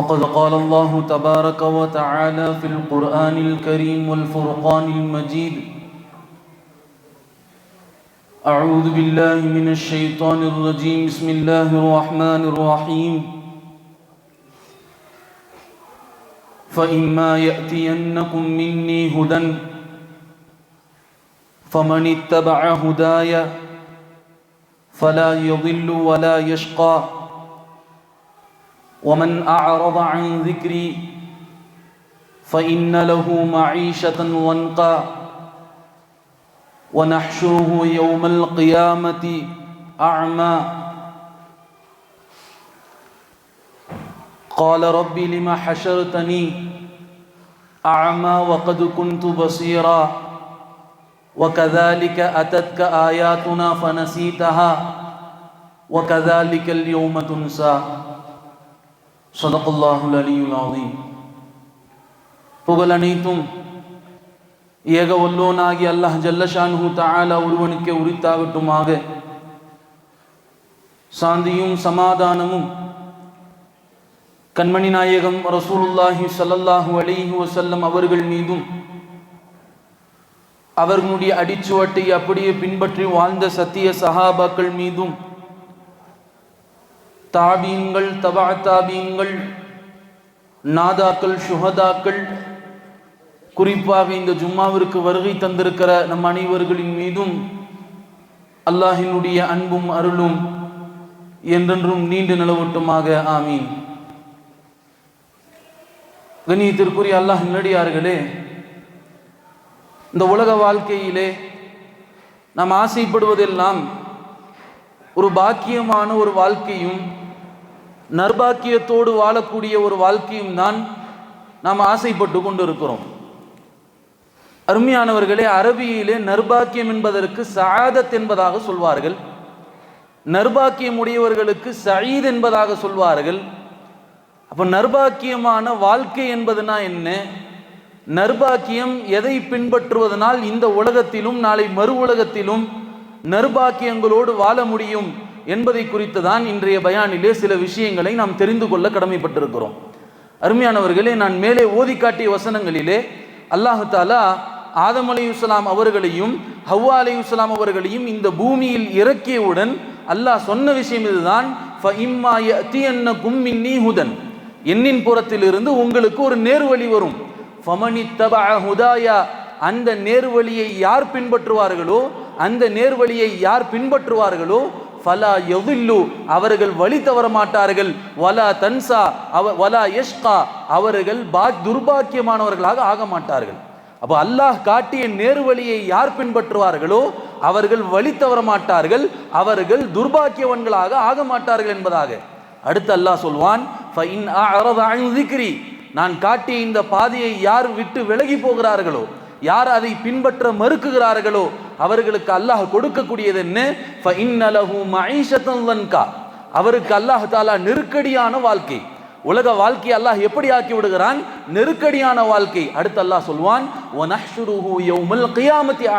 فقد قال الله تبارك وتعالى في القرآن الكريم والفرقان المجيد. أعوذ بالله من الشيطان الرجيم. بسم الله الرحمن الرحيم. فإما يأتينكم مني هدى فمن اتبع هداي فلا يضل ولا يشقى. ومن أعرض عن ذكري فإن له معيشة ضنقا ونحشره يوم القيامة أعمى. قال رب لم حشرتني أعمى وقد كنت بصيرا وكذلك أتتك آياتنا فنسيتها وكذلك اليوم تنسى. சதகுல்லாஹுல் அலியுல் புகழ் அனைத்தும் ஏக ஒல்லோனாகி அல்லாஹ் ஜல்லஷான்ஹு தாலா ஒருவனுக்கே உரித்தாகட்டுமாக சாந்தியும் சமாதானமும் கண்மணி நாயகம் ரசூலுல்லாஹி சல்லல்லாஹு அலிஹி வசல்லம் அவர்கள் மீதும் அவர்களுடைய அடிச்சுவட்டை அப்படியே பின்பற்றி வாழ்ந்த சத்திய சஹாபாக்கள் மீதும் தாபியங்கள் தபா தாபியங்கள் நாதாக்கள் சுகதாக்கள் குறிப்பாக இந்த ஜும்மாவிற்கு வருகை தந்திருக்கிற நம் அனைவர்களின் மீதும் அல்லாஹினுடைய அன்பும் அருளும் என்றென்றும் நீண்டு நிலவட்டுமாக. ஆமீன். கணியத்திற்குரிய அல்லாஹ் நடிகார்களே இந்த உலக வாழ்க்கையிலே நாம் ஆசைப்படுவதெல்லாம் ஒரு பாக்கியமான ஒரு வாழ்க்கையும் நர்பாக்கியத்தோடு வாழக்கூடிய ஒரு வாழ்க்கையும் தான் நாம் ஆசைப்பட்டு கொண்டு இருக்கிறோம் அருமையானவர்களே அரபியிலே நர்பாக்கியம் என்பதற்கு சாதத் என்பதாக சொல்வார்கள். நர்பாக்கியம் உடையவர்களுக்கு சயீத் என்பதாக சொல்வார்கள். அப்போ நர்பாக்கியமான வாழ்க்கை என்பதுனா என்ன? நர்பாக்கியம் எதை பின்பற்றுவதனால் இந்த உலகத்திலும் நாளை மறு உலகத்திலும் நர்பாக்கியங்களோடு வாழ முடியும்? என்பதை குறித்து தான் இன்றைய பயானிலே சில விஷயங்களை நாம் தெரிந்து கொள்ள கடமைப்பட்டிருக்கிறோம். அருமையானவர்களே நான் மேலே ஓதி காட்டிய வசனங்களிலே அல்லாஹு தாலா ஆதம் அலையுஸ்லாம் அவர்களையும் ஹவ்வா அலையுஸ்லாம் அவர்களையும் இந்த பூமியில் இறக்கியவுடன் அல்லாஹ் சொன்ன விஷயம் இதுதான் ஹுதன். எண்ணின் புறத்திலிருந்து உங்களுக்கு ஒரு நேர்வழி வரும். ஹுதாயா. அந்த நேர்வழியை யார் பின்பற்றுவார்களோ அந்த நேர்வழியை யார் பின்பற்றுவார்களோ ஃபலா எவில்லு அவர்கள் வழி தவற மாட்டார்கள். வலா தன்சா அவ வலா யஷ்கா. அவர்கள் பா துர்பாக்கியமானவர்களாக ஆக மாட்டார்கள். அப்போ அல்லாஹ் காட்டிய நேர்வழியை யார் பின்பற்றுவார்களோ அவர்கள் வழி தவற மாட்டார்கள். அவர்கள் துர்பாக்கியவன்களாக ஆக மாட்டார்கள் என்பதாக. அடுத்து அல்லாஹ் சொல்வான் நான் காட்டிய இந்த பாதையை யார் விட்டு விலகி போகிறார்களோ யார் அதை பின்பற்ற மறுக்குகிறார்களோ அவர்களுக்கு அல்லாஹ் கொடுக்கக்கூடியது என்ன அவருக்கு அல்லாஹ் தாலா நெருக்கடியான வாழ்க்கை. உலக வாழ்க்கை அல்லாஹ் எப்படி ஆக்கி விடுகிறான்? நெருக்கடியான வாழ்க்கை. அடுத்து அல்லாஹ் சொல்வான்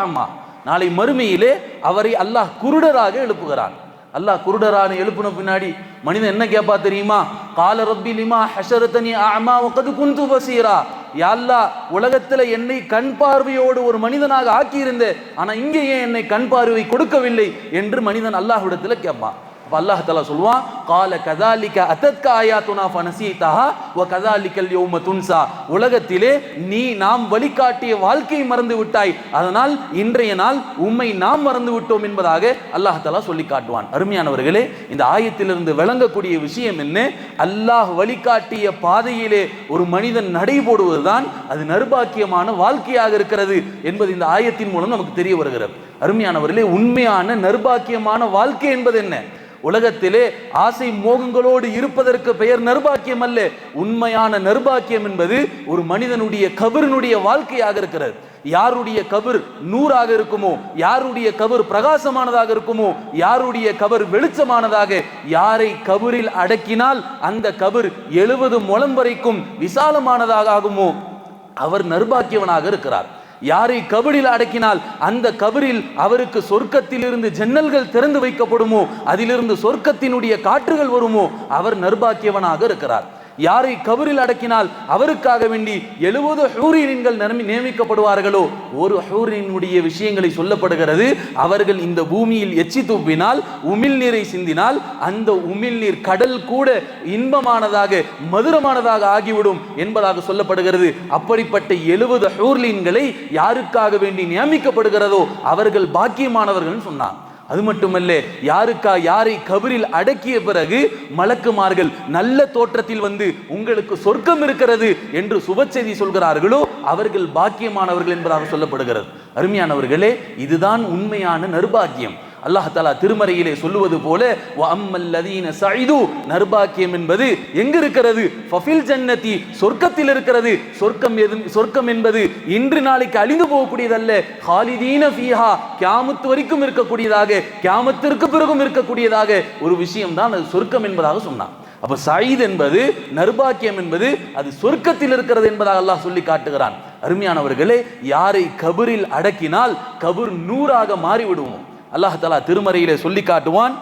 ஆமா. நாளை மறுமையிலே அவரை அல்லாஹ் குருடராக எழுப்புகிறான். அல்லாஹ் குருடரான எழுப்புன பின்னாடி மனிதன் என்ன கேட்பா தெரியுமா? கால ரப்பி லிமா ஹஷரத்தனி ஆமா உக்கது குந்து பசீரா. யாழ்லா உலகத்துல என்னை கண் பார்வையோடு ஒரு மனிதனாக ஆக்கியிருந்தேன் ஆனா இங்கே ஏன் என்னை கண் பார்வை கொடுக்கவில்லை என்று மனிதன் அல்லாஹ்விடத்தில் கேட்பான். அல்லாஹ் தலா சொல்லுவான் கால கதாலிக்க அத்தத்க ஆயாத்துனா ஃபனசீதஹா வ கதாலிக்கல் யோம துன்சா. உலகத்திலே நீ நாம் வழிகாட்டிய வாழ்க்கையை மறந்து விட்டாய். அதனால் இன்றைய நாள் உம்மை நாம் மறந்து விட்டோம் என்பதாக அல்லாஹ் தலா சொல்லி காட்டுவான். அருமையானவர்களே இந்த ஆயத்திலிருந்து விளங்கக்கூடிய விஷயம் என்ன? அல்லாஹ் வழிகாட்டிய பாதையிலே ஒரு மனிதன் நடை போடுவதுதான் அது நர்பாக்கியமான வாழ்க்கையாக இருக்கிறது என்பது இந்த ஆயத்தின் மூலம் நமக்கு தெரிய வருகிறது. அருமையானவர்களே உண்மையான நர்பாக்கியமான வாழ்க்கை என்பது என்ன? உலகத்திலே ஆசை மோகங்களோடு இருப்பதற்கு பெயர் நர்பாக்கியம் அல்ல. உண்மையான நர்பாக்கியம் என்பது ஒரு மனிதனுடைய கபரினுடைய வாழ்க்கையாக இருக்கிறது. யாருடைய கபர் நூறாக இருக்குமோ யாருடைய கபர் பிரகாசமானதாக இருக்குமோ யாருடைய கபர் வெளிச்சமானதாக யாரை கபரில் அடக்கினால் அந்த கபர் எழுபது முழம் வரைக்கும் விசாலமானதாக ஆகுமோ? அவர் நர்பாக்கியவனாக இருக்கிறார். யாரை கபரில் அடக்கினால் அந்த கபரில் அவருக்கு சொர்க்கத்திலிருந்து ஜன்னல்கள் திறந்து வைக்கப்படுமோ அதிலிருந்து சொர்க்கத்தினுடைய காற்றுகள் வருமோ அவர் நர்பாக்கியவனாக இருக்கிறார். யாரை கபரில் அடக்கினால் அவருக்காக வேண்டி எழுபது ஹூரியன்கள் நியமிக்கப்படுவார்களோ? ஒரு ஹூரியனுடைய விஷயங்களை சொல்லப்படுகிறது அவர்கள் இந்த பூமியில் எச்சி துப்பினால் உமிழ் நீரை சிந்தினால் அந்த உமிழ் நீர் கடல் கூட இன்பமானதாக மதுரமானதாக ஆகிவிடும் என்பதாக சொல்லப்படுகிறது. அப்படிப்பட்ட எழுபது ஹூர்லீன்களை யாருக்காக வேண்டி நியமிக்கப்படுகிறதோ அவர்கள் பாக்கியமானவர்கள் சொன்னார் அது மட்டுமல்ல யாருக்கா யாரை கபரில் அடக்கிய பிறகு மலக்குமார்கள் நல்ல தோற்றத்தில் வந்து உங்களுக்கு சொர்க்கம் இருக்கிறது என்று சுபச்செய்தி சொல்கிறார்களோ அவர்கள் பாக்கியமானவர்கள் என்பதாக சொல்லப்படுகிறது. அருமையானவர்களே இதுதான் உண்மையான நர்பாக்கியம் அல்லாஹ் தலா திருமறையிலே சொல்லுவது போல அம்மல்லதீன சைது நர்பாக்கியம் என்பது எங்க இருக்கிறது? ஃபஃபில் ஜன்னதி சொர்க்கத்தில் இருக்கிறது. சொர்க்கம் எது சொர்க்கம் என்பது இன்று நாளைக்கு அழிந்து போகக்கூடியதல்ல. ஹாலிதீன ஃபீஹா கியாமத்து வரைக்கும் இருக்கக்கூடியதாக கியாமத்திற்கு பிறகும் இருக்கக்கூடியதாக ஒரு விஷயம் தான் அது சொர்க்கம் என்பதாக சொன்னான். அப்ப சயீத் என்பது நர்பாக்கியம் என்பது அது சொர்க்கத்தில் இருக்கிறது என்பதாக அல்லாஹ் சொல்லி காட்டுகிறான். அருமையானவர்களே யாரை கபரில் அடக்கினால் கபர் நூறாக மாறிவிடுவோம். அல்லாஹ் தலா திருமறையிலே சொல்லி காட்டுவான்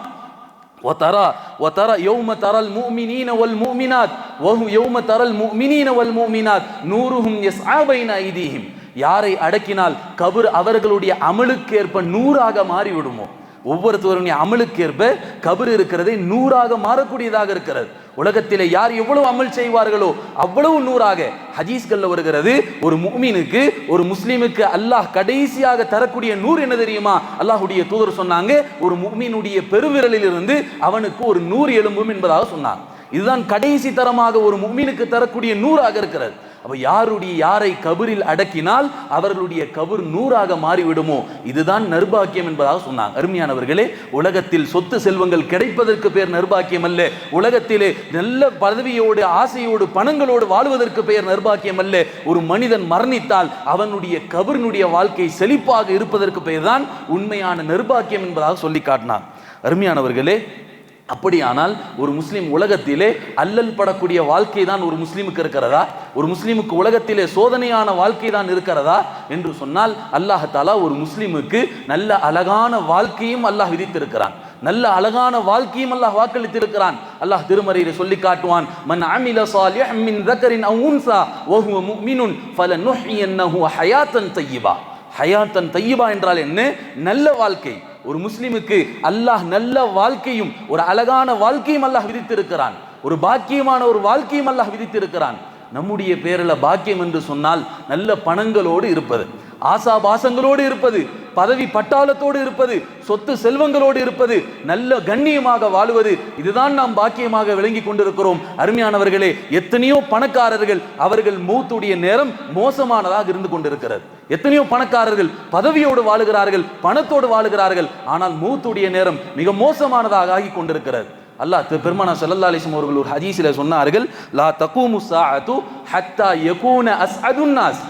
وترى وترى يوم ترى المؤمنين والمؤمنات وهم يوم ترى المؤمنين والمؤمنات نورهم يسعى بين ايديهم யாரை அடக்கினால் கபர் அவர்களுடைய அமலுக்கு ஏற்ப நூறாக மாறிவிடுமோ ஒவ்வொருத்தருடைய அமலுக்கேற்ப கபர் இருக்கிறதை நூறாக மாறக்கூடியதாக இருக்கிறது. உலகத்திலே யார் எவ்வளவு அமல் செய்வார்களோ அவ்வளவு நூறாக. ஹதீஸ்கள்ல வருகிறது ஒரு முக்மீனுக்கு ஒரு முஸ்லீமுக்கு அல்லாஹ் கடைசியாக தரக்கூடிய நூறு என்ன தெரியுமா? அல்லாஹுடைய தூதர் சொன்னாங்க ஒரு முக்மீனுடைய பெருவிரலில் இருந்து அவனுக்கு ஒரு நூறு எலும்பும் என்பதாக சொன்னாங்க. இதுதான் கடைசி தரமாக ஒரு முக்மீனுக்கு தரக்கூடிய நூறாக இருக்கிறது. அப்ப யாருடைய யாரை கபரில் அடக்கினால் அவர்களுடைய கபர் நூறாக மாறிவிடுமோ? இதுதான் நர்பாக்கியம் என்பதாக சொன்னாங்க. அருமையானவர்களே உலகத்தில் சொத்து செல்வங்கள் கிடைப்பதற்கு பேர் நர்பாக்கியம் அல்ல. உலகத்திலே நல்ல பதவியோடு ஆசையோடு பணங்களோடு வாழ்வதற்கு பெயர் நர்பாக்கியம் அல்ல. ஒரு மனிதன் மரணித்தால் அவனுடைய கபரினுடைய வாழ்க்கை செழிப்பாக இருப்பதற்கு பெயர் தான் உண்மையான நர்பாக்கியம் என்பதாக சொல்லி காட்டினார். அருமையானவர்களே அப்படியானால் ஒரு முஸ்லீம் உலகத்திலே அல்லல் படக்கூடிய வாழ்க்கை தான் ஒரு முஸ்லீமுக்கு இருக்கிறதா? ஒரு முஸ்லீமுக்கு உலகத்திலே சோதனையான வாழ்க்கை தான் இருக்கிறதா? என்று சொன்னால் அல்லாஹாலா ஒரு முஸ்லீமுக்கு நல்ல அழகான வாழ்க்கையும் அல்லாஹ் விதித்திருக்கிறான். நல்ல அழகான வாழ்க்கையும் அல்லாஹ் வாக்களித்திருக்கிறான். அல்லாஹ் திருமறையில சொல்லி காட்டுவான் மன் அமில சாலிஹ் மின் தக்கரின் அவ் உன்சா வஹுவ முஃமினுன் ஃபலனுஹ்யின்னஹு ஹயாத்தன் தய்யிபா. ஹயாத்தன் தையிபா என்றால் என்ன? நல்ல வாழ்க்கை. ஒரு முஸ்லிமுக்கு அல்லாஹ் நல்ல வாழ்க்கையும் ஒரு அழகான வாழ்க்கையும் அல்லாஹ் விதித்திருக்கிறான். ஒரு பாக்கியமான ஒரு வாழ்க்கையும் அல்லாஹ் விதித்திருக்கிறான். நம்முடைய பேரில் பாக்கியம் என்று சொன்னால் நல்ல பணங்களோடு இருப்பது ஆசாபாசங்களோடு இருப்பது பதவி பட்டாளத்தோடு இருப்பது சொத்து செல்வங்களோடு இருப்பது நல்ல கண்ணியமாக வாழுவது இதுதான் நாம் பாக்கியமாக விளங்கி கொண்டிருக்கிறோம். அருமையானவர்களே எத்தனையோ பணக்காரர்கள் அவர்கள் மூத்துடைய நேரம் மோசமானதாக இருந்து கொண்டிருக்கிறது. எத்தனையோ பணக்காரர்கள் பதவியோடு வாழுகிறார்கள் பணத்தோடு வாழுகிறார்கள். ஆனால் மூத்துடைய நேரம் மிக மோசமானதாக ஆகி கொண்டிருக்கிறது. அல்லாஹ் பெருமானா சல்லா அலிஸ்லம் அவர்கள் ஒரு ஹதீஸில் சொன்னார்கள் லா தக்கூமு சாஅத்து ஹத்தா யகூன அஸ்அதுன்னாஸ்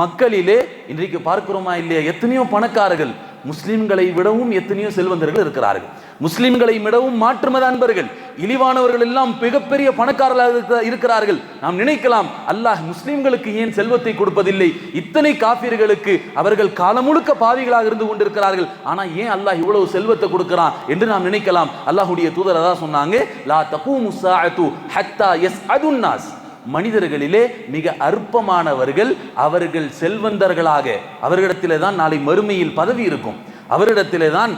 மக்களிலே இன்றைக்கு பார்க்கிறோமா இல்லையா எத்தனையோ பணக்காரர்கள் முஸ்லிம்களை விடவும் எத்தனையோ செல்வந்தர்கள் இருக்கிறார்கள். முஸ்லிம்களை விடவும் மாற்றுமத அன்பர்கள். இழிவானவர்கள் எல்லாம் மிகப்பெரிய பணக்காரர்களாக இருக்கிறார்கள். நாம் நினைக்கலாம் அல்லாஹ் முஸ்லிம்களுக்கு ஏன் செல்வத்தை கொடுப்பதில்லை? இத்தனை காப்பீர்களுக்கு அவர்கள் காலம் முழுக்க பாவிகளாக இருந்து கொண்டிருக்கிறார்கள். ஆனா ஏன் அல்லாஹ் இவ்வளவு செல்வத்தை கொடுக்கிறான் என்று நாம் நினைக்கலாம். அல்லாஹுடைய தூதர் அதான் சொன்னாங்க லா தகு முசாத்து ஹத்தா எஸ் அதுன்னாஸ் மனிதர்களிலே மிக அற்பமானவர்கள் அவர்கள் செல்வந்தர்களாக. அவர்களிடத்திலே தான் நாளை மறுமையில் பதவி இருக்கும். அவரிடத்திலே தான்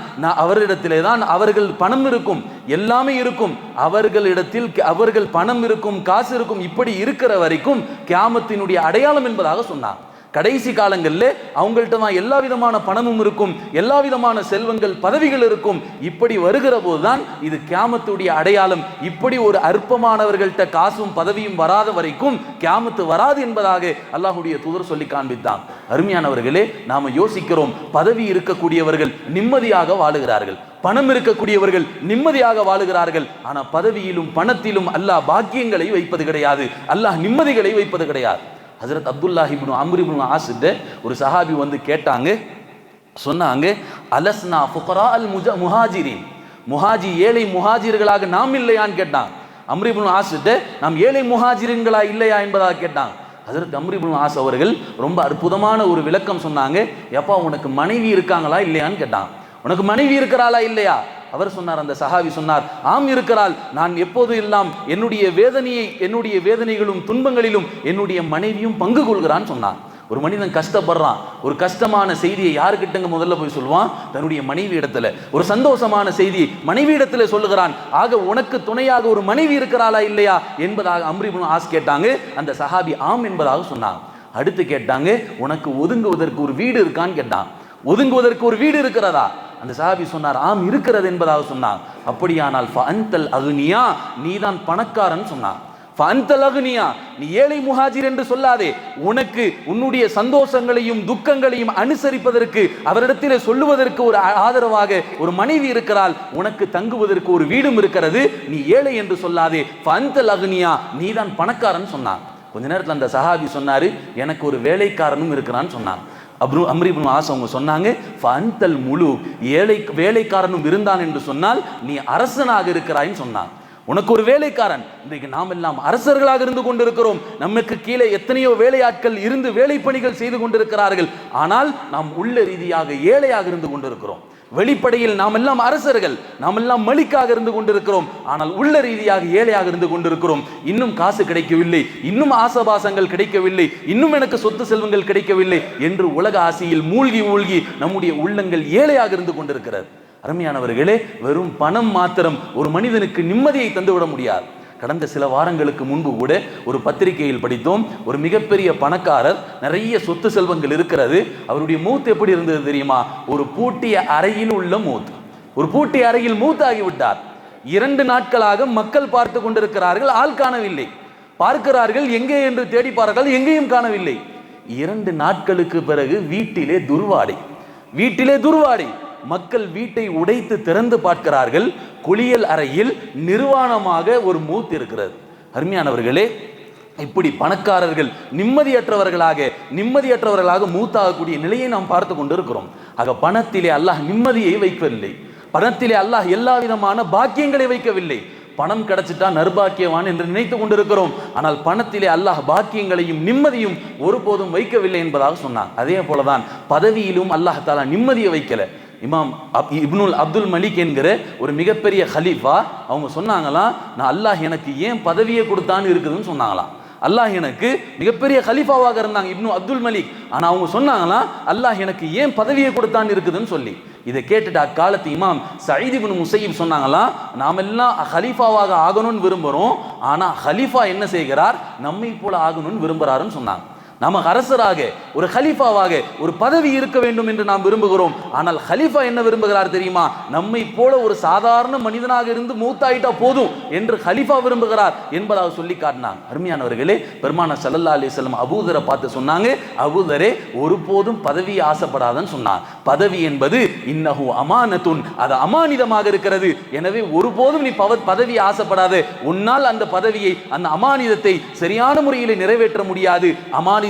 அவரிடத்திலே தான் அவர்கள் பணம் இருக்கும். எல்லாமே இருக்கும். அவர்களிடத்தில் அவர்கள் பணம் இருக்கும் காசு இருக்கும் இப்படி இருக்கிற வரைக்கும் கியாமத்தினுடைய அடையாளம் என்பதாக சொன்னார். கடைசி காலங்களில் அவங்கள்ட்ட தான் எல்லா விதமான பணமும் இருக்கும் எல்லா விதமான செல்வங்கள் பதவிகள் இருக்கும். இப்படி வருகிற போதுதான் இது கேமத்துடைய அடையாளம். இப்படி ஒரு அற்பமானவர்கள்ட்ட காசும் பதவியும் வராத வரைக்கும் கேமத்து வராது என்பதாக அல்லாஹுடைய தூதர் சொல்லி காண்பித்தான். அருமையானவர்களே நாம யோசிக்கிறோம் பதவி இருக்கக்கூடியவர்கள் நிம்மதியாக வாழுகிறார்கள். பணம் இருக்கக்கூடியவர்கள் நிம்மதியாக வாழுகிறார்கள். ஆனா பதவியிலும் பணத்திலும் அல்லாஹ் பாக்கியங்களை வைப்பது கிடையாது. அல்லாஹ் நிம்மதிகளை வைப்பது கிடையாது. ஹசரத் அப்துல்லாஹிபின் அம்ரிபின் ஆசிட்டு ஒரு சஹாபி வந்து கேட்டாங்க. சொன்னாங்க அலஸ்னா ஃபுகரா அல் முஜ முஹாஜிரின். முஹாஜி ஏழை முஹாஜிர்களாக நாம் இல்லையான்னு கேட்டான். அம்ரிபுல் ஆசிட்டு நாம் ஏழை முஹாஜிரின்களா இல்லையா? என்பதாக கேட்டான். அதற்கு அம்ரிபுல் ஆஸ் அவர்கள் ரொம்ப அற்புதமான ஒரு விளக்கம் சொன்னாங்க. எப்பா உனக்கு மனைவி இருக்காங்களா இல்லையான்னு கேட்டான். உனக்கு மனைவி இருக்கிறாளா இல்லையா? அவர் சொன்னார் அந்த சஹாவி சொன்னார் ஆம் இருக்கிறாள் நான் எப்போது எல்லாம் என்னுடைய வேதனையை என்னுடைய வேதனைகளும் துன்பங்களிலும் என்னுடைய மனைவியும் பங்கு கொள்கிறான்னு சொன்னான். ஒரு மனிதன் கஷ்டப்படுறான் ஒரு கஷ்டமான செய்தியை யாருக்கிட்டங்க முதல்ல போய் சொல்லுவான்? தன்னுடைய மனைவி இடத்துல. ஒரு சந்தோஷமான செய்தி மனைவி இடத்துல சொல்லுகிறான் ஆக உனக்கு துணையாக ஒரு மனைவி இருக்கிறாளா இல்லையா? என்பதாக அம்ரிபுன் ஆஸ் கேட்டாங்க. அந்த சஹாபி ஆம் என்பதாக சொன்னாங்க அடுத்து கேட்டாங்க உனக்கு ஒதுங்குவதற்கு ஒரு வீடு இருக்கான்னு கேட்டான். ஒதுங்குவதற்கு ஒரு வீடு இருக்கிறதா? அந்த சஹாபி சொன்னார் ஆம் இருக்கிறது என்பதாக சொன்னான் அப்படியானால் ஃபந்தல் அகுனியா? நீதான் பணக்காரன் சொன்னான் ஃபஅன்தல் அகுனியா? நீ ஏழை முஹாஜிர் என்று சொல்லாதே. உனக்கு உன்னுடைய சந்தோஷங்களையும் துக்கங்களையும் அனுசரிப்பதற்கு அவரிடத்திலே சொல்லுவதற்கு ஒரு ஆதரவாக ஒரு மனைவி இருக்கிறாள். உனக்கு தங்குவதற்கு ஒரு வீடும் இருக்கிறது. நீ ஏழை என்று சொல்லாதே. ஃபஅன்தல் அகுனியா? நீதான் பணக்காரன் சொன்னான் கொஞ்ச நேரத்தில் அந்த சஹாபி சொன்னாரு எனக்கு ஒரு வேலைக்காரனும் இருக்கிறான்னு சொன்னான் அப்ரு அம்ரிபுன் ஆஸ் அவங்க சொன்னாங்க ஃபஅன்தல் முழு ஏழை வேலைக்காரனும் இருந்தான் என்று சொன்னால் நீ அரசனாக இருக்கிறாய்ன்னு சொன்னான். உனக்கு ஒரு வேலைக்காரன். இன்றைக்கு நாம் எல்லாம் அரசர்களாக இருந்து கொண்டிருக்கிறோம். நமக்கு கீழே எத்தனையோ வேலையாட்கள் இருந்து வேலை பணிகள் செய்து கொண்டிருக்கிறார்கள். ஆனால் நாம் உள்ள ரீதியாக ஏழையாக இருந்து கொண்டிருக்கிறோம். வெளிப்படையில் நாம் எல்லாம் அரசர்கள் நாம் எல்லாம் மலிக்காக இருந்து கொண்டிருக்கிறோம். ஆனால் உள்ள ரீதியாக ஏழையாக இருந்து கொண்டிருக்கிறோம். இன்னும் காசு கிடைக்கவில்லை. இன்னும் ஆசபாசங்கள் கிடைக்கவில்லை. இன்னும் எனக்கு சொத்து செல்வங்கள் கிடைக்கவில்லை என்று உலக ஆசையில் மூழ்கி மூழ்கி நம்முடைய உள்ளங்கள் ஏழையாக இருந்து கொண்டிருக்கிறது. அருமையானவர்களே வெறும் பணம் மாத்திரம் ஒரு மனிதனுக்கு நிம்மதியை தந்துவிட முடியாது. கடந்த சில வாரங்களுக்கு முன்பு கூட ஒரு பத்திரிகையில் படித்தோம். ஒரு மிகப்பெரிய பணக்காரர் நிறைய சொத்து செல்வங்கள் இருக்கிறது. அவருடைய மூத் எப்படி இருந்தது தெரியுமா? ஒரு பூட்டிய அறையில் உள்ள மூத் ஒரு பூட்டிய அறையில் மூத்தாகிவிட்டார். இரண்டு நாட்களாக மக்கள் பார்த்து கொண்டிருக்கிறார்கள் ஆள் காணவில்லை. பார்க்கிறார்கள் எங்கே என்று தேடி பார்க்கிறார்கள் எங்கேயும் காணவில்லை. இரண்டு நாட்களுக்கு பிறகு வீட்டிலே துர்வாடை. வீட்டிலே துர்வாடை. மக்கள் வீட்டை உடைத்து திறந்து பார்க்கிறார்கள். குளியல் அறையில் நிர்வாணமாக ஒரு மூத்து இருக்கிறது. அருமையானவர்களே இப்படி பணக்காரர்கள் நிம்மதியற்றவர்களாக நிம்மதியற்றவர்களாக மூத்தாகக்கூடிய நிலையை நாம் பார்த்து கொண்டிருக்கிறோம். ஆக பணத்திலே அல்லாஹ் நிம்மதியை வைக்கவில்லை. பணத்திலே அல்லாஹ் எல்லா விதமான பாக்கியங்களை வைக்கவில்லை. பணம் கிடைச்சிட்டா நர்பாக்கியவான் என்று நினைத்து கொண்டிருக்கிறோம். ஆனால் பணத்திலே அல்லாஹ் பாக்கியங்களையும் நிம்மதியும் ஒருபோதும் வைக்கவில்லை என்பதாக சொன்னான். அதே போலதான் பதவியிலும் அல்லாஹ் தாலா நிம்மதியை வைக்கல. இமாம் அப் இப்னுல் அப்துல் மலிக் என்கிற ஒரு மிகப்பெரிய ஹலீஃபா அவங்க சொன்னாங்களாம் நான் அல்லாஹ் எனக்கு ஏன் பதவியை கொடுத்தான்னு இருக்குதுன்னு சொன்னாங்களாம். அல்லாஹ் எனக்கு மிகப்பெரிய ஹலீஃபாவாக இருந்தாங்க இப்னு அப்துல் மலிக். ஆனால் அவங்க சொன்னாங்களாம் அல்லாஹ் எனக்கு ஏன் பதவியை கொடுத்தான்னு இருக்குதுன்னு சொல்லி. இதை கேட்டுட்டு அக்காலத்து இமாம் சயீத் இப்னு முசையிப் சொன்னாங்களாம் நாமெல்லாம் ஹலீஃபாவாக ஆகணும்னு விரும்புகிறோம் ஆனால் ஹலீஃபா என்ன செய்கிறார்? நம்மை போல ஆகணும்னு விரும்புகிறாருன்னு சொன்னாங்க. நமக்கு அரசராக ஒரு ஹலீஃபாவாக ஒரு பதவி இருக்க வேண்டும் என்று நாம் விரும்புகிறோம். ஆனால் ஹலீஃபா என்ன விரும்புகிறார் தெரியுமா? நம்மை போல ஒரு சாதாரண மனிதனாக இருந்து மூத்தாயிட்டா போதும் என்று ஹலீஃபா விரும்புகிறார் என்பதாக சொல்லி காட்டினாங்க அருமையானவர்களே பெருமான சல்லல்லா அலிஸ்லம் அபூதரை பார்த்து சொன்னாங்க. அபூதரே ஒருபோதும் பதவி ஆசைப்படாதன்னு சொன்னான் பதவி என்பது இன்னஹு அமானத்துன் அது அமானிதமாக இருக்கிறது. எனவே ஒருபோதும் நீ பவ பதவி ஆசைப்படாத. உன்னால் அந்த பதவியை அந்த அமானிதத்தை சரியான முறையில் நிறைவேற்ற முடியாது.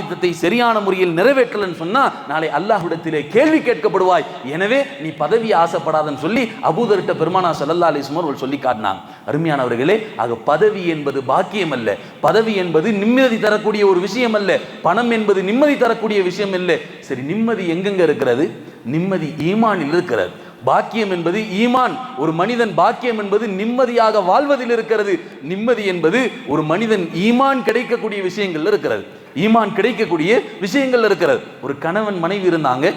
அமானிதத்தை சரியான முறையில் நிறைவேற்றலன்னு சொன்னா நாளை அல்லாஹ்விடத்திலே கேள்வி கேட்கப்படுவாய். எனவே நீ பதவி ஆசைப்படாதன்னு சொல்லி அபூதர்கிட்ட பெருமானா சல்லல்லா அலிஸ்மர் அவர்கள் சொல்லி காட்டினாங்க. அருமையானவர்களே ஆக பதவி என்பது பாக்கியம் அல்ல பதவி என்பது நிம்மதி தரக்கூடிய ஒரு விஷயம் அல்ல பணம் என்பது நிம்மதி தரக்கூடிய விஷயம் இல்லை சரி நிம்மதி எங்கெங்க இருக்கிறது? நிம்மதி ஈமானில் இருக்கிறது. பாக்கியம் என்பது ஈமான். ஒரு மனிதன் பாக்கியம் என்பது நிம்மதியாக வாழ்வதில் இருக்கிறது. நிம்மதி என்பது ஒரு மனிதன் ஈமான் கிடைக்கக்கூடிய விஷயங்கள்ல இருக்கிறது. ஈமான் கிடைக்கக்கூடிய விஷயங்கள்ல இருக்கிறது. ஒரு கணவன் மனைவி இருந்தாங்க.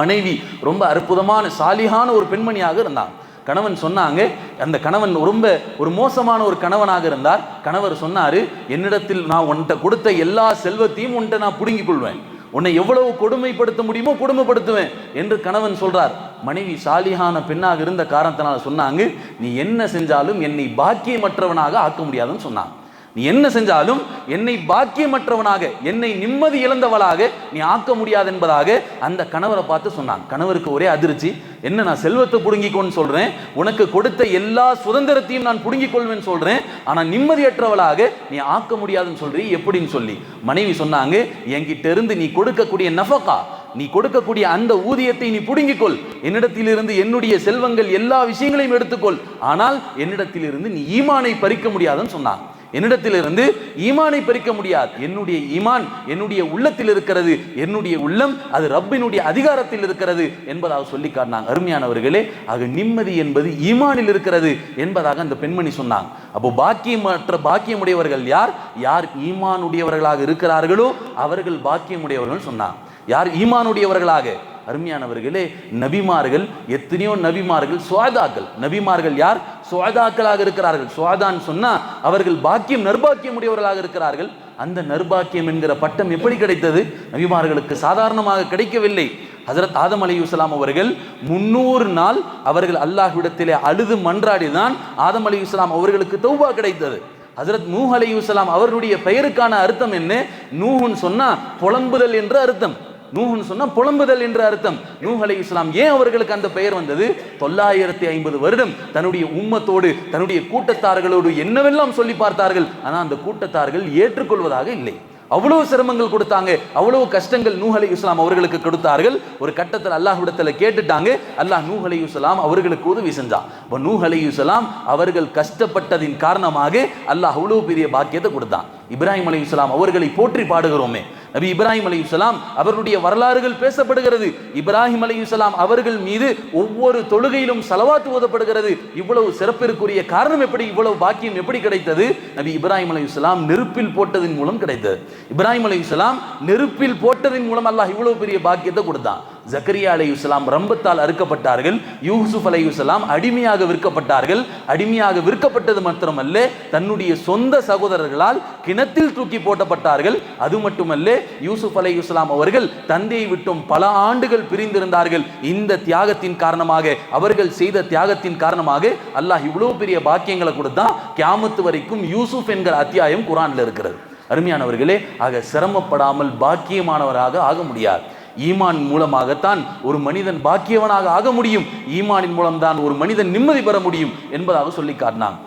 மனைவி ரொம்ப அற்புதமான சாலிகான ஒரு பெண்மணியாக இருந்தாங்க. கணவன் சொன்னாங்க அந்த கணவன் ரொம்ப ஒரு மோசமான ஒரு கணவனாக இருந்தார். கணவர் சொன்னாரு என்னிடத்தில் நான் உன்கிட்ட கொடுத்த எல்லா செல்வத்தையும் உன்கிட்ட நான் பிடுங்கிக் கொள்வேன். உன்னை எவ்வளவு கொடுமைப்படுத்த முடியுமோ கொடுமைப்படுத்துவேன் என்று கணவன் சொல்றார். மனைவி சாலிஹான பெண்ணாக இருந்த காரணத்தினால சொன்னாங்க நீ என்ன செஞ்சாலும் என்னை பாக்கியமற்றவனாக ஆக்க முடியாதுன்னு சொன்னாங்க நீ என்ன செஞ்சாலும் என்னை பாக்கியமற்றவனாக என்னை நிம்மதி இழந்தவளாக நீ ஆக்க முடியாது என்பதாக அந்த கணவரை பார்த்து சொன்னான். கணவருக்கு ஒரே அதிர்ச்சி என்ன நான் செல்வத்தை புடுங்கிக்கோன்னு சொல்றேன் உனக்கு கொடுத்த எல்லா சுதந்திரத்தையும் நான் புடுங்கிக் கொள்வேன்னு சொல்றேன் ஆனால் நிம்மதியற்றவளாக நீ ஆக்க முடியாதுன்னு சொல்றீ எப்படின்னு சொல்லி. மனைவி சொன்னாங்க என்கிட்ட இருந்து நீ கொடுக்கக்கூடிய நஃபக்கா நீ கொடுக்கக்கூடிய அந்த ஊதியத்தை நீ புடுங்கிக்கொள். என்னிடத்திலிருந்து என்னுடைய செல்வங்கள் எல்லா விஷயங்களையும் எடுத்துக்கொள். ஆனால் என்னிடத்திலிருந்து நீ ஈமானை பறிக்க முடியாதுன்னு சொன்னான். என்னிடத்திலிருந்து ஈமானை பறிக்க முடியாது. என்னுடைய ஈமான் என்னுடைய உள்ளத்தில் இருக்கிறது. என்னுடைய உள்ளம் அது ரப்பினுடைய அதிகாரத்தில் இருக்கிறது என்பதாக சொல்லி காட்டினாங்க. அருமையானவர்களே ஆக நிம்மதி என்பது ஈமானில் இருக்கிறது என்பதாக அந்த பெண்மணி சொன்னாங்க. அப்போ பாக்கியமற்ற பாக்கியமுடையவர்கள் யார்? யார் ஈமானுடையவர்களாக இருக்கிறார்களோ அவர்கள் பாக்கியமுடையவர்கள் சொன்னாங்க. யார் ஈமானுடையவர்களாக? அருமையானவர்களே நபிமார்கள் எத்தனையோ நபிமார்கள் சுவாதாக்கள். நபிமார்கள் யார்? சுவாதாக்களாக இருக்கிறார்கள். சுவாதான்னு சொன்னா அவர்கள் பாக்கியம் நர்பாக்கியம் உடையவர்களாக இருக்கிறார்கள். அந்த நர்பாக்கியம் என்கிற பட்டம் எப்படி கிடைத்தது? நபிமார்களுக்கு சாதாரணமாக கிடைக்கவில்லை. ஹசரத் ஆதம் அலியுஸ்லாம் அவர்கள் முன்னூறு நாள் அவர்கள் அல்லாஹ்விடத்திலே அழுது மன்றாடிதான் ஆதம் அலியுஸ்லாம் அவர்களுக்கு தௌபா கிடைத்தது. ஹசரத் நூஹ் அலியுஸ்லாம் அவருடைய பெயருக்கான அர்த்தம் என்ன? நூஹுன்னு சொன்னா புலம்புதல் என்ற அர்த்தம். நூஹுன்னு சொன்னா புலம்புதல் என்ற அர்த்தம். நூஹ் அலை இஸ்லாம் ஏன் அவர்களுக்கு அந்த பெயர் வந்தது? தொள்ளாயிரத்தி ஐம்பது வருடம் தன்னுடைய உம்மத்தோடு தன்னுடைய கூட்டத்தார்களோடு என்னவெல்லாம் சொல்லி பார்த்தார்கள்? ஆனா அந்த கூட்டத்தார்கள் ஏற்றுக்கொள்வதாக இல்லை. அவ்வளவு சிரமங்கள் கொடுத்தாங்க. அவ்வளவு கஷ்டங்கள் நூஹ் அலி இஸ்லாம் அவர்களுக்கு கொடுத்தார்கள். ஒரு கட்டத்தில் அல்லாஹ்விடத்தில் கேட்டுட்டாங்க. அல்லாஹ் நூஹ் அலி இஸ்லாம் அவர்களுக்கு உதவி செஞ்சான் இப்போ நூஹ் அலி இஸ்லாம் அவர்கள் கஷ்டப்பட்டதின் காரணமாக அல்லாஹ் அவ்வளவு பெரிய பாக்கியத்தை கொடுத்தான். இப்ராஹிம் அலி இஸ்லாம் அவர்களை போற்றி பாடுகிறோமே. நபி இப்ராஹிம் அலி இஸ்லாம் அவருடைய வரலாறுகள் பேசப்படுகிறது. இப்ராஹிம் அலி இஸ்லாம் அவர்கள் மீது ஒவ்வொரு தொழுகையிலும் செலவாத்து ஓதப்படுகிறது. இவ்வளவு சிறப்பிற்குரிய காரணம் எப்படி இவ்வளவு பாக்கியம் எப்படி கிடைத்தது? நபி இப்ராஹிம் அலி இஸ்லாம் நெருப்பில் போட்டதன் மூலம் கிடைத்தது. இப்ராஹிம் அலி இஸ்லாம் நெருப்பில் போட்டதன் மூலம் அல்லாஹ் இவ்வளவு பெரிய பாக்கியத்தை கொடுத்தான். ஜக்கரியா அலை இஸ்லாம் ரம்பத்தால் அறுக்கப்பட்டார்கள். யூசுப் அலை இஸ்லாம் அடிமையாக விற்கப்பட்டார்கள். அடிமையாக விற்கப்பட்டது மாத்திரமல்ல தன்னுடைய சொந்த சகோதரர்களால் கிணத்தில் தூக்கி போட்டப்பட்டார்கள். அது மட்டுமல்ல யூசுப் அலை இஸ்லாம் அவர்கள் தந்தையை விட்டும் பல ஆண்டுகள் பிரிந்திருந்தார்கள். இந்த தியாகத்தின் காரணமாக அவர்கள் செய்த தியாகத்தின் காரணமாக அல்லாஹ் இவ்வளவு பெரிய பாக்கியங்களை கொடுத்தா கியாமத்து வரைக்கும் யூசுப் என்கிற அத்தியாயம் குரான்ல இருக்கிறது. அருமையானவர்களே ஆக சிரமப்படாமல் பாக்கியமானவராக ஆக முடியாது. ஈமான் மூலமாகத்தான் ஒரு மனிதன் பாக்கியவனாக ஆக முடியும். ஈமானின் மூலம்தான் ஒரு மனிதன் நிம்மதி பெற முடியும் என்பதாக சொல்லி காட்டினாங்க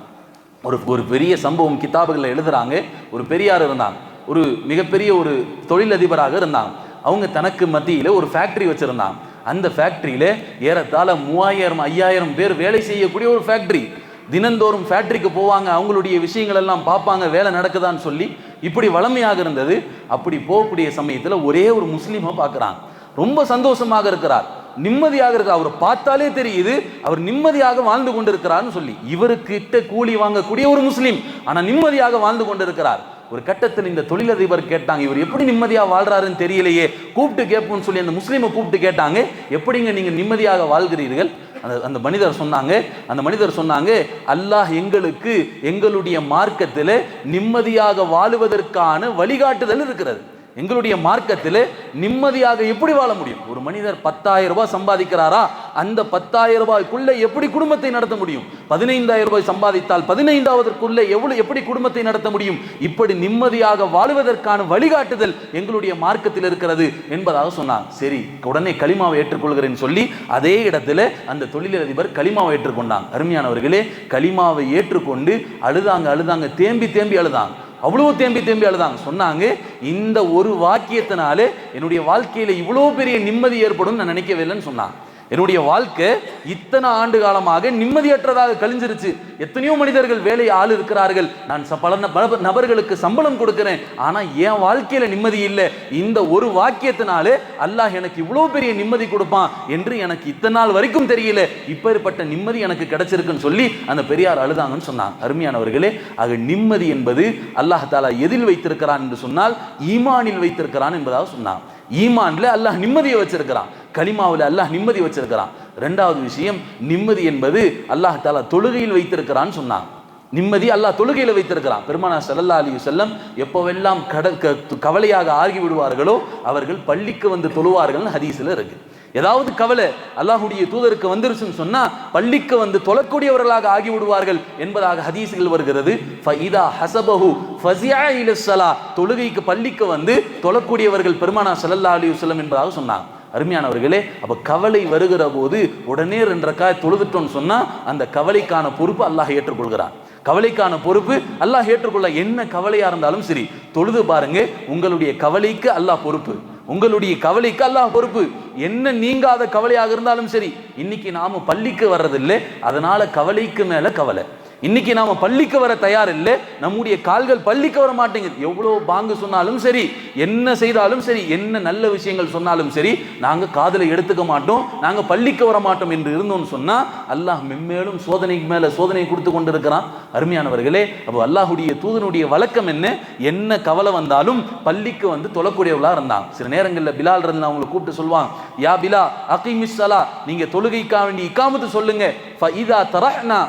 ஒரு ஒரு பெரிய சம்பவம் கிதாபுகளில் எழுதுறாங்க. ஒரு பெரியார் இருந்தாங்க ஒரு மிகப்பெரிய ஒரு தொழிலதிபராக இருந்தாங்க அவங்க தனக்கு மத்தியில் ஒரு ஃபேக்ட்ரி வச்சுருந்தான். அந்த ஃபேக்ட்ரியில் ஏறத்தாழ மூவாயிரம் ஐயாயிரம் பேர் வேலை செய்யக்கூடிய ஒரு ஃபேக்ட்ரி தினந்தோறும் ஃபேக்ட்ரிக்கு போவாங்க அவங்களுடைய விஷயங்கள் எல்லாம் பார்ப்பாங்க வேலை நடக்குதான்னு சொல்லி இப்படி வளமையாக இருந்தது. அப்படி போகக்கூடிய சமயத்தில் ஒரே ஒரு முஸ்லீமை பார்க்குறாங்க. ரொம்ப சந்தோஷமாக இருக்கிறார். நிம்மதியாக இருக்கிறார் அவர் பார்த்தாலே தெரியுது அவர் நிம்மதியாக வாழ்ந்து கொண்டிருக்கிறார்னு சொல்லி. இவருக்கிட்ட கூலி வாங்கக்கூடிய ஒரு முஸ்லீம் ஆனால் நிம்மதியாக வாழ்ந்து கொண்டிருக்கிறார். ஒரு கட்டத்தில் இந்த தொழிலதிபர் கேட்டாங்க இவர் எப்படி நிம்மதியாக வாழ்றாருன்னு தெரியலையே? கூப்பிட்டு கேட்போம்னு சொல்லி அந்த முஸ்லீமை கூப்பிட்டு கேட்டாங்க. எப்படிங்க நீங்கள் நிம்மதியாக வாழ்கிறீர்கள்? அந்த அந்த மனிதர் சொன்னாங்க அந்த மனிதர் சொன்னாங்க அல்லாஹ் எங்களுக்கு எங்களுடைய மார்க்கத்தில் நிம்மதியாக வாழுவதற்கான வழிகாட்டுதல் இருக்கிறது. எங்களுடைய மார்க்கத்தில் நிம்மதியாக எப்படி வாழ முடியும்? ஒரு மனிதர் பத்தாயிரம் ரூபாய் சம்பாதிக்கிறாரா? அந்த பத்தாயிரம் ரூபாய்க்குள்ளே எப்படி குடும்பத்தை நடத்த முடியும்? பதினைந்தாயிரம் ரூபாய் சம்பாதித்தால் பதினைந்தாவதற்குள்ளே எவ்வளவு எப்படி குடும்பத்தை நடத்த முடியும்? இப்படி நிம்மதியாக வாழ்வதற்கான வழிகாட்டுதல் எங்களுடைய மார்க்கத்தில் இருக்கிறது என்பதாக சொன்னாங்க சரி உடனே களிமாவை ஏற்றுக்கொள்கிறேன்னு சொல்லி அதே இடத்துல அந்த தொழிலதிபர் களிமாவை ஏற்றுக்கொண்டாங்க. அருமையானவர்களே களிமாவை ஏற்றுக்கொண்டு அழுதாங்க அழுதாங்க தேம்பி தேம்பி அழுதாங்க. அவ்வளோ தேம்பி தேம்பி அழுதாங்க. சொன்னாங்க இந்த ஒரு வாக்கியத்தினாலே என்னுடைய வாழ்க்கையில் இவ்வளோ பெரிய நிம்மதி ஏற்படும் நான் நினைக்கவே இல்லைன்னு சொன்னாங்க. என்னுடைய வாழ்க்கை இத்தனை ஆண்டு காலமாக நிம்மதியற்றதாக கழிஞ்சிருச்சு. எத்தனையோ மனிதர்கள் வேலை ஆள் இருக்கிறார்கள். நான் பல நப- நபர்களுக்கு சம்பளம் கொடுக்கிறேன். ஆனால் என் வாழ்க்கையில் நிம்மதி இல்லை. இந்த ஒரு வாக்கியத்தினாலே அல்லாஹ் எனக்கு இவ்வளோ பெரிய நிம்மதி கொடுப்பான் என்று எனக்கு இத்தனை நாள் வரைக்கும் தெரியல. இப்பேற்பட்ட நிம்மதி எனக்கு கிடைச்சிருக்குன்னு சொல்லி அந்த பெரியார் அழுதாங்கன்னு சொன்னாங்க. அருமையானவர்களே ஆக நிம்மதி என்பது அல்லாஹ் தாலா எதில் வைத்திருக்கிறான் என்று சொன்னால் ஈமானில் வைத்திருக்கிறான் என்பதாக சொன்னான் ஈமான்ல அல்லாஹ் நிம்மதியை வச்சிருக்கிறான். களிமாவில் அல்லாஹ் நிம்மதி வச்சிருக்கிறான். ரெண்டாவது விஷயம் நிம்மதி என்பது அல்லாஹ் தாலா தொழுகையில் வைத்திருக்கிறான்னு சொன்னாங்க. நிம்மதி அல்லாஹ் தொழுகையில் வைத்திருக்கிறான். பெருமானா ஸல்லல்லாஹு அலி செல்லம் எப்போவெல்லாம் கட கவலையாக ஆகி விடுவார்களோ அவர்கள் பள்ளிக்கு வந்து தொழுவார்கள்னு ஹதீஸ்ல இருக்கு. ஏதாவது கவலை அல்லாஹுடைய தூதருக்கு வந்துருச்சுன்னு சொன்னா பள்ளிக்கு வந்து தொழக்கூடியவர்களாக ஆகி விடுவார்கள் என்பதாக ஹதீஸ்கள் வருகிறது. ஃபைதா ஹசபஹு ஃபஸியா இலஸ்ஸலா தொழுகைக்கு பள்ளிக்கு வந்து தொழக்கூடியவர்கள் பெருமானா ஸல்லல்லாஹு அலி வல்லம் என்பதாக சொன்னாங்க. அருமையானவர்களே அப்ப கவலை வருகிற போது உடனே ரெண்டு ரக்காய் தொழுதுட்டோம்னு சொன்னா அந்த கவலைக்கான பொறுப்பு அல்லாஹ் ஏற்றுக்கொள்கிறான். கவலைக்கான பொறுப்பு அல்லாஹ் ஏற்றுக்கொள்ள என்ன கவலையா இருந்தாலும் சரி தொழுது பாருங்க உங்களுடைய கவலைக்கு அல்லாஹ் பொறுப்பு. உங்களுடைய கவலைக்கு அல்லாஹ் பொறுப்பு. என்ன நீங்காத கவலையாக இருந்தாலும் சரி இன்னைக்கு நாம பள்ளிக்கு வர்றதில்லை அதனால கவலைக்கு மேல கவலை. இன்னைக்கு நாம பள்ளிக்கு வர தயார் இல்லை. நம்முடைய கால்கள் பள்ளிக்கு வர மாட்டேங்குது. எவ்வளோ பாங்கு சொன்னாலும் சரி என்ன செய்தாலும் சரி என்ன நல்ல விஷயங்கள் சொன்னாலும் சரி நாங்கள் காதில் எடுத்துக்க மாட்டோம். நாங்கள் பள்ளிக்கு வர மாட்டோம் என்று இருந்தோம்னு சொன்னால் அல்லாஹ் மென்மேலும் சோதனைக்கு மேலே சோதனை கொடுத்து கொண்டிருக்கிறான். அருமையானவர்களே அப்போ அல்லாஹுடைய தூதனுடைய வழக்கம் என்ன? என்ன கவலை வந்தாலும் பள்ளிக்கு வந்து தொழக்கூடியவளாக இருந்தாங்க சில நேரங்களில் பிலால் இருந்து அவங்களை கூப்பிட்டு சொல்லுவாங்க யா பிலா அகிமிஸ்ஸலா நீங்கள் தொழுகைக்காக வேண்டி இக்காமத்து சொல்லுங்க. ஃபஇதா தரஹ்னா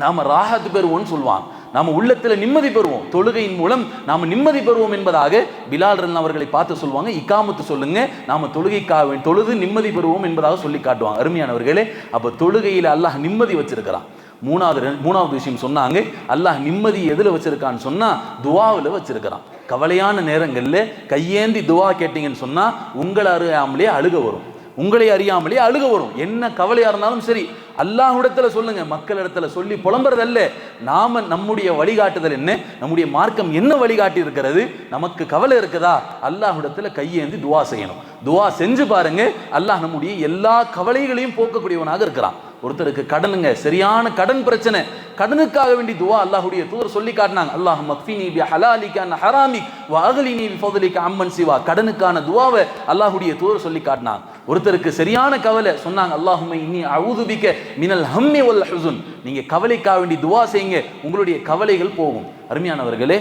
நாம் ராகத்து பெறுவோம்னு சொல்லுவாங்க நாம உள்ளத்தில் நிம்மதி பெறுவோம். தொழுகையின் மூலம் நாம் நிம்மதி பெறுவோம் என்பதாக பிலால் ரன் அவர்களை பார்த்து சொல்லுவாங்க. இக்காமத்து சொல்லுங்க. நாம தொழுகைக்காக தொழுது நிம்மதி பெறுவோம் என்பதாக சொல்லி காட்டுவாங்க. அருமையானவர்களே அப்போ தொழுகையில் அல்லாஹ் நிம்மதி வச்சிருக்கிறான். மூணாவது மூணாவது விஷயம் சொன்னாங்க. அல்லாஹ் நிம்மதி எதில் வச்சிருக்கான்னு சொன்னால் துவாவில் வச்சிருக்கிறான். கவலையான நேரங்களில் கையேந்தி துவா கேட்டிங்கன்னு சொன்னால் உங்களை அறியாமலே அழுக வரும். உங்களை அறியாமலே அழுக வரும். என்ன கவலையாக இருந்தாலும் சரி அல்லாஹ்விடத்துல சொல்லுங்க. மக்கள் இடத்துல சொல்லி புலம்புறதல்ல. நாம நம்முடைய வழிகாட்டுதல் என்ன? நம்முடைய மார்க்கம் என்ன வழிகாட்டி இருக்கிறது நமக்கு கவலை இருக்குதா? அல்லாஹ்விடத்துல கையேந்தி துவா செய்யணும். துவா செஞ்சு பாருங்க. அல்லாஹ் நம்முடைய எல்லா கவலைகளையும் போக்கக்கூடியவனாக இருக்கிறான். ஒருத்தருக்கு கடனுங்க சரியான கடன் பிரச்சனை. கடனுக்காக வேண்டி துவா அல்லாஹுடைய தூதர் சொல்லி காட்டினாங்க. அல்லாஹ் மக்ஃபினி பி ஹலாலிக ஹராமிக் வ அகலினி அம்மன் சிவா. கடனுக்கான துவாவை அல்லாஹுடைய தூதர் சொல்லி காட்டினாங்க. ஒருத்தருக்கு சரியான கவலை சொன்னாங்க அல்லாஹுமை இனி அவுதுபிக்க மினல் ஹம்மி வல் ஹுசுன். நீங்கள் கவலைக்காக வேண்டி துவா செய்யுங்க உங்களுடைய கவலைகள் போகும். அருமையானவர்களே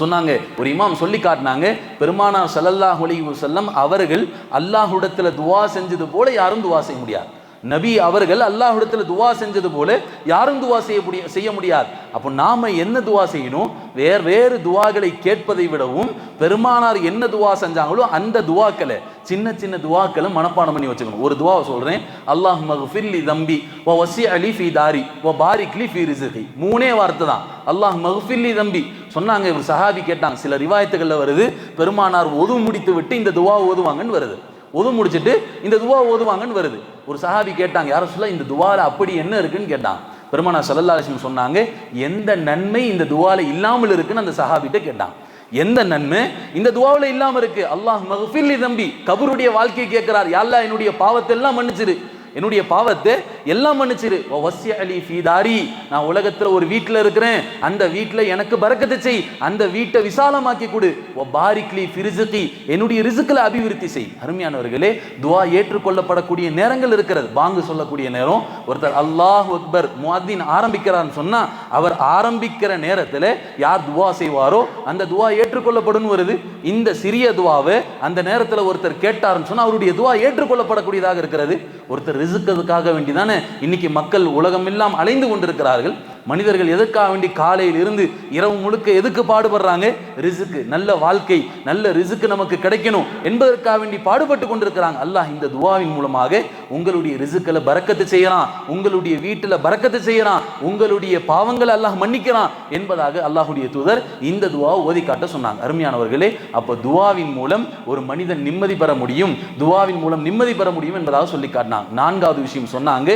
சொன்னாங்க ஒரு இமாம் சொல்லி காட்டினாங்க பெருமானார் சல்லல்லாஹ் அலைஹி வஸல்லம் அவர்கள் அல்லாஹுடத்தில் துவா செஞ்சது போல யாரும் துவா செய்ய முடியாது. நபி அவர்கள் அல்லாஹ்விடத்துல துவா செஞ்சது போல யாரும் துவா செய்ய முடிய செய்ய முடியாது. அப்போ நாம என்ன துவா செய்யணும்? வேறு வேறு துவாக்களை கேட்பதை விடவும் பெருமானார் என்ன துவா செஞ்சாங்களோ அந்த துவாக்களை சின்ன சின்ன துவாக்களை மனப்பாடம் பண்ணி வச்சுக்கணும். ஒரு துவாவை சொல்றேன். அல்லாஹ் மஹ்ஃபில்லி தம்பி ஓ வசி அலி ஃபி தாரி ஓ பாரிக்லி ஃபி ரிசுகி மூணே வார்த்தை தான். அல்லாஹ் மஹ்ஃபில்லி தம்பி. சொன்னாங்க இவர் சஹாபி கேட்டாங்க. சில ரிவாயத்துகளில் வருது. பெருமானார் ஒது முடித்து விட்டு இந்த துவா ஓதுவாங்கன்னு வருது. ஒது முடிச்சிட்டு இந்த துவா ஓதுவாங்கன்னு வருது. ஒரு சஹாபி கேட்டாங்க யாரும் சொல்ல இந்த துவால அப்படி என்ன இருக்குன்னு? கேட்டாங்க பெருமானா சல்லல்லா அலிஸ்லம் சொன்னாங்க எந்த நன்மை இந்த துவால இல்லாமல் இருக்குன்னு? அந்த சஹாபிட்ட கேட்டாங்க எந்த நன்மை? இந்த துவாவில் இல்லாம இருக்கு. அல்லாஹ் மகஃபிர்லி தம்பி கபருடைய வாழ்க்கையை கேட்கிறார். யாழ்லா என்னுடைய பாவத்தை எல்லாம் மன்னிச்சிரு. என்னுடைய பாவத்தை எல்லாம் மன்னிச்சிரு. வ அலி ஃபீதாரி நான் உலகத்துல ஒரு வீட்டில் இருக்கிறேன். அந்த வீட்டில் எனக்கு பறக்கத்தை செய். அந்த வீட்டை விசாலமாக்கி கொடு. ஓ பாரிக்லி ஃபிரிசுகி என்னுடைய ரிசுக்கில் அபிவிருத்தி செய். அருமையானவர்களே துவா ஏற்றுக்கொள்ளப்படக்கூடிய நேரங்கள் இருக்கிறது. பாங்கு சொல்லக்கூடிய நேரம். ஒருத்தர் அல்லாஹ் அக்பர் முஅத்தின் ஆரம்பிக்கிறான்னு சொன்னால் அவர் ஆரம்பிக்கிற நேரத்தில் யார் துவா செய்வாரோ அந்த துவா ஏற்றுக்கொள்ளப்படும் வருது. இந்த சிறிய துவாவை அந்த நேரத்தில் ஒருத்தர் கேட்டாருன்னு சொன்னால் அவருடைய துவா ஏற்றுக்கொள்ளப்படக்கூடியதாக இருக்கிறது. ஒருத்தர் ரிசுக்கிறதுக்காக வேண்டிதானே? இன்னைக்கு மக்கள் உலகமெல்லாம் அலைந்து கொண்டிருக்கிறார்கள். மனிதர்கள் எதற்காக வேண்டி காலையில் இருந்து இரவு முழுக்க எதுக்கு பாடுபடுறாங்க? ரிசுக்கு. நல்ல வாழ்க்கை நல்ல ரிசுக்கு நமக்கு கிடைக்கணும் என்பதற்காக வேண்டி பாடுபட்டு கொண்டிருக்கிறாங்க. அல்லாஹ் இந்த துவாவின் மூலமாக உங்களுடைய ரிசுக்களை பறக்கத்து செய்யறான். உங்களுடைய வீட்டில் பறக்கத்து செய்யறான். உங்களுடைய பாவங்களை அல்லாஹ் மன்னிக்கிறான் என்பதாக அல்லாஹுடைய தூதர் இந்த துவாவை ஓதி காட்ட சொன்னாங்க. அருமையானவர்களே அப்போ துவாவின் மூலம் ஒரு மனிதன் நிம்மதி பெற முடியும். துவாவின் மூலம் நிம்மதி பெற முடியும் என்பதாக சொல்லி காட்டினாங்க. நான்காவது விஷயம் சொன்னாங்க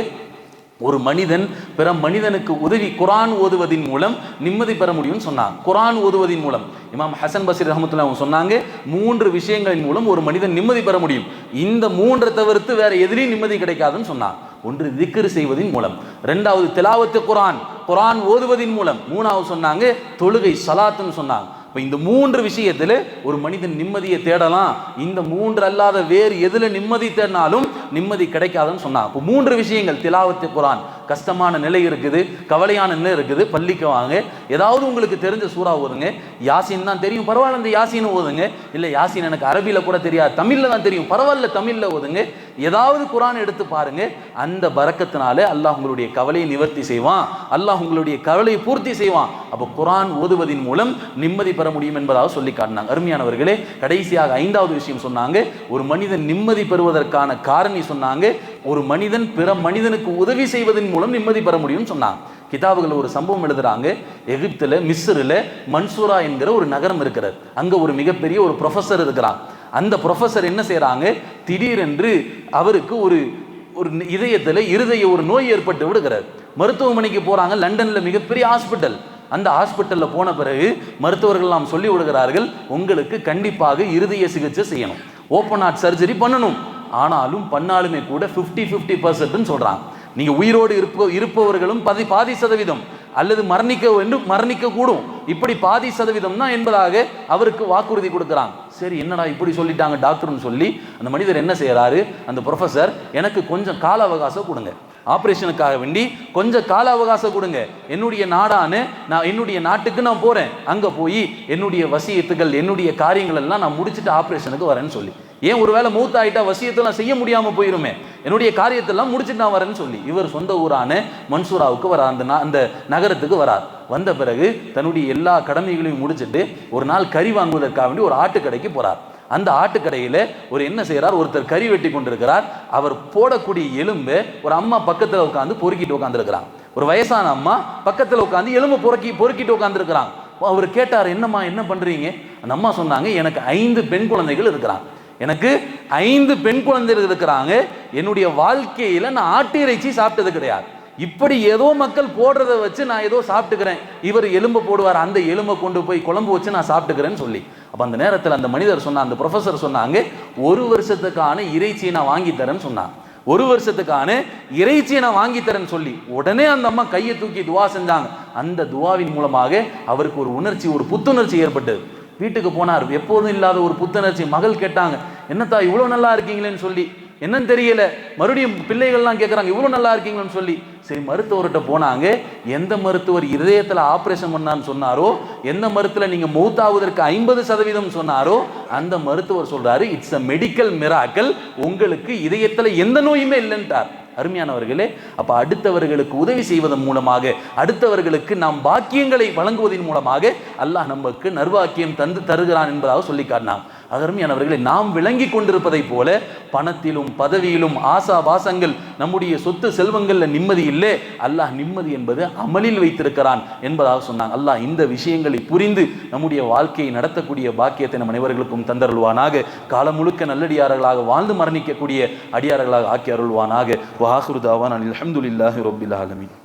ஒரு மனிதன் பிற மனிதனுக்கு உதவி குரான் ஓதுவதின் மூலம் நிம்மதி பெற முடியும்னு சொன்னாங்க குரான் ஓதுவதின் மூலம். இமாம் ஹசன் பசீர் ரஹமத்துல்லா அவங்க சொன்னாங்க மூன்று விஷயங்களின் மூலம் ஒரு மனிதன் நிம்மதி பெற முடியும். இந்த மூன்றை தவிர்த்து வேற எதிலையும் நிம்மதி கிடைக்காதுன்னு சொன்னாங்க ஒன்று திக்ரு செய்வதின் மூலம். ரெண்டாவது திலாவத்து குரான். குரான் ஓதுவதின் மூலம். மூணாவது சொன்னாங்க தொழுகை சலாத்துன்னு சொன்னாங்க. இப்போ இந்த மூன்று விஷயத்தில் ஒரு மனிதன் நிம்மதியை தேடலாம். இந்த மூன்று அல்லாத வேறு எதில் நிம்மதி தேடினாலும் நிம்மதி கிடைக்காதுன்னு சொன்னான். இப்போ மூன்று விஷயங்கள் திலாவத்து குரான். கஷ்டமான நிலை இருக்குது கவலையான நிலை இருக்குது பள்ளிக்கு வாங்க. ஏதாவது உங்களுக்கு தெரிஞ்ச சூறா ஓதுங்க. யாசின் தான் தெரியும். பரவாயில்ல இந்த யாசின் ஓதுங்க. இல்லை யாசின் எனக்கு அரபியில் கூட தெரியாது தமிழில் தான் தெரியும். பரவாயில்ல தமிழில் ஓதுங்க. ஏதாவது குரான் எடுத்து பாருங்க. அந்த பறக்கத்தினால அல்லாஹ் உங்களுடைய கவலையை நிவர்த்தி செய்வான். அல்லாஹ் உங்களுடைய கவலையை பூர்த்தி செய்வான். அப்போ குரான் ஓதுவதின் மூலம் நிம்மதி பெற முடியும் என்பதாக சொல்லி காட்டினாங்க. அருமையானவர்களே கடைசியாக ஐந்தாவது விஷயம் சொன்னாங்க. ஒரு மனிதன் நிம்மதி பெறுவதற்கான காரணி சொன்னாங்க. ஒரு மனிதன் பிற மனிதனுக்கு உதவி செய்வதன் மூலம் நிம்மதி பெற முடியும்னு சொன்னாங்க கிதாபுகள் ஒரு சம்பவம் எழுதுறாங்க. எகிப்தில் மிஸ்ரில் மன்சூரா என்கிற ஒரு நகரம் இருக்கிறது. அங்கே ஒரு மிகப்பெரிய ஒரு ப்ரொஃபஸர் இருக்கிறான். அந்த ப்ரொஃபஸர் என்ன செய்கிறாங்க திடீரென்று அவருக்கு ஒரு ஒரு இதயத்தில் இருதய ஒரு நோய் ஏற்பட்டு விடுகிறார் மருத்துவமனைக்கு போகிறாங்க லண்டனில் மிகப்பெரிய ஹாஸ்பிட்டல் அந்த ஹாஸ்பிட்டலில் போன பிறகு மருத்துவர்கள் நாம் சொல்லி விடுகிறார்கள் உங்களுக்கு கண்டிப்பாக இருதய சிகிச்சை செய்யணும். ஓப்பன் ஹார்ட் சர்ஜரி பண்ணணும். ஆனாலும் பண்ணாலுமே கூட ஃபிஃப்டி ஃபிஃப்டி பர்சன்ட்னு சொல்கிறாங்க நீங்கள் உயிரோடு இருப்ப இருப்பவர்களும் பதி பாதி சதவீதம். அல்லது மரணிக்க வேண்டும் மரணிக்க கூடும். இப்படி பாதி சதவீதம் தான் என்பதாக அவருக்கு வாக்குறுதி கொடுக்குறாங்க. சரி என்னடா இப்படி சொல்லிட்டாங்க டாக்டர்னு சொல்லி அந்த மனிதர் என்ன செய்கிறாரு அந்த ப்ரொஃபஸர் எனக்கு கொஞ்சம் கால அவகாசம் கொடுங்க. ஆப்ரேஷனுக்காக வேண்டி கொஞ்சம் கால அவகாசம் கொடுங்க. என்னுடைய நாடானு நான் என்னுடைய நாட்டுக்கு நான் போகிறேன் அங்கே போய் என்னுடைய வசியத்துகள் என்னுடைய காரியங்கள் எல்லாம் நான் முடிச்சுட்டு ஆப்ரேஷனுக்கு வரேன்னு சொல்லி. ஏன் ஒருவேளை மூத்த ஆகிட்டா வசியத்தெல்லாம் செய்ய முடியாமல் போயிருமே? என்னுடைய காரியத்தெல்லாம் முடிச்சுட்டு நான் வரேன்னு சொல்லி. இவர் சொந்த ஊரான மன்சூராவுக்கு வரார். அந்த அந்த நகரத்துக்கு வரார். வந்த பிறகு தன்னுடைய எல்லா கடமைகளையும் முடிச்சுட்டு ஒரு நாள் கறி வாங்குவதற்காக வேண்டி ஒரு ஆட்டுக்கடைக்கு போகிறார் அந்த ஆட்டுக்கடையில் ஒரு என்ன செய்கிறார் ஒருத்தர் கறி வெட்டி கொண்டிருக்கிறார். அவர் போடக்கூடிய எலும்பை ஒரு அம்மா பக்கத்தில் உட்காந்து பொறுக்கிட்டு உட்காந்துருக்கிறான் ஒரு வயசான அம்மா பக்கத்தில் உட்காந்து எலும்பை பொறுக்கி பொறுக்கிட்டு உட்காந்துருக்கிறான் அவர் கேட்டார் என்னம்மா என்ன பண்ணுறீங்க அந்த அம்மா சொன்னாங்க எனக்கு ஐந்து பெண் குழந்தைகள் இருக்கிறான் எனக்கு ஐந்து பெண் குழந்தைகள் இருக்கிறாங்க. என்னுடைய வாழ்க்கையில் நான் ஆட்டு இறைச்சி சாப்பிட்டது கிடையாது. இப்படி ஏதோ மக்கள் போடுறத வச்சு நான் ஏதோ சாப்பிட்டுக்கிறேன். இவர் எலும்பு போடுவார் அந்த எலும்பை கொண்டு போய் குழம்பு வச்சு நான் சாப்பிட்டுக்கிறேன்னு சொல்லி. அப்போ அந்த நேரத்தில் அந்த மனிதர் சொன்ன அந்த ப்ரொஃபஸர் சொன்னாங்க ஒரு வருஷத்துக்கான இறைச்சியை நான் வாங்கி தரேன்னு சொன்னான். ஒரு வருஷத்துக்கான இறைச்சியை நான் வாங்கி தரேன்னு சொல்லி உடனே அந்த அம்மா கையை தூக்கி துவா செஞ்சாங்க. அந்த துவாவின் மூலமாக அவருக்கு ஒரு உணர்ச்சி ஒரு புத்துணர்ச்சி ஏற்பட்டது. வீட்டுக்கு போனார். எப்போதும் இல்லாத ஒரு புத்துணர்ச்சி. மகள் கேட்டாங்க என்னத்தா இவ்வளோ நல்லா இருக்கீங்களேன்னு சொல்லி. என்னன்னு தெரியல. மறுபடியும் பிள்ளைகள்லாம் கேட்குறாங்க இவ்வளோ நல்லா இருக்கீங்களேன்னு சொல்லி. சரி மருத்துவர்கிட்ட போனாங்க. எந்த மருத்துவர் இதயத்தில் ஆப்ரேஷன் பண்ணான்னு சொன்னாரோ எந்த மருத்துவத்தில் நீங்கள் மௌத்தாவதற்கு ஐம்பது சதவீதம் சொன்னாரோ அந்த மருத்துவர் சொல்கிறாரு இட்ஸ் அ மெடிக்கல் மிராக்கல் உங்களுக்கு இதயத்தில் எந்த நோயுமே இல்லைன்ட்டார். அருமையானவர்களே அப்போ அடுத்தவர்களுக்கு உதவி செய்வதன் மூலமாக அடுத்தவர்களுக்கு நாம் பாக்கியங்களை வழங்குவதன் மூலமாக அல்லாஹ் நமக்கு நர்வாக்கியம் தந்து தருகிறான் என்பதாக சொல்லி காட்டினான் அருமையானவர்களை நாம் விளங்கி கொண்டிருப்பதைப் போல பணத்திலும் பதவியிலும் ஆசா பாசங்கள் நம்முடைய சொத்து செல்வங்கள்ல நிம்மதி இல்லை அல்லாஹ் நிம்மதி என்பது அமலில் வைத்திருக்கிறான் என்பதாக சொன்னாங்க. அல்லாஹ் இந்த விஷயங்களை புரிந்து நம்முடைய வாழ்க்கையை நடத்தக்கூடிய பாக்கியத்தை நம் அனைவர்களுக்கும் தந்தருள்வானாக. காலம் முழுக்க நல்லடியார்களாக வாழ்ந்து மரணிக்கக்கூடிய அடியார்களாக ஆக்கி அருள்வானாக. வாஹுருதாவான் அலமதுல்லாஹி ரொபில் ஆலமின்.